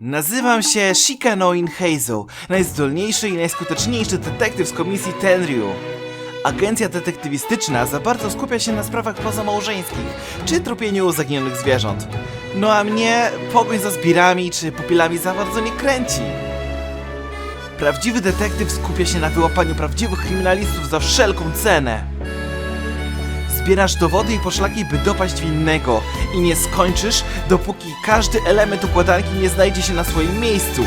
Nazywam się Shikanoin Heizo, najzdolniejszy i najskuteczniejszy detektyw z komisji Tenryu. Agencja detektywistyczna za bardzo skupia się na sprawach pozamałżeńskich, czy tropieniu zaginionych zwierząt. No a mnie pogoń za zbirami czy pupilami za bardzo nie kręci. Prawdziwy detektyw skupia się na wyłapaniu prawdziwych kryminalistów za wszelką cenę. Zbierasz dowody i poszlaki, by dopaść winnego i nie skończysz, dopóki każdy element układanki nie znajdzie się na swoim miejscu.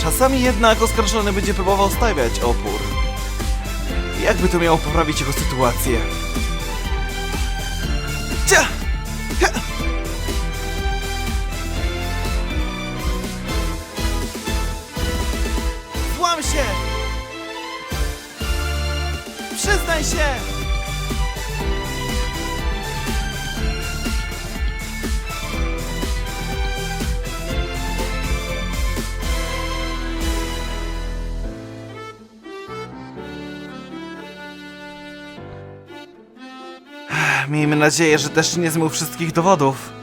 Czasami jednak oskarżony będzie próbował stawiać opór. Jakby to miało poprawić jego sytuację? Cia! Włam się! Przyznaj się! Miejmy nadzieję, że też nie zmył wszystkich dowodów.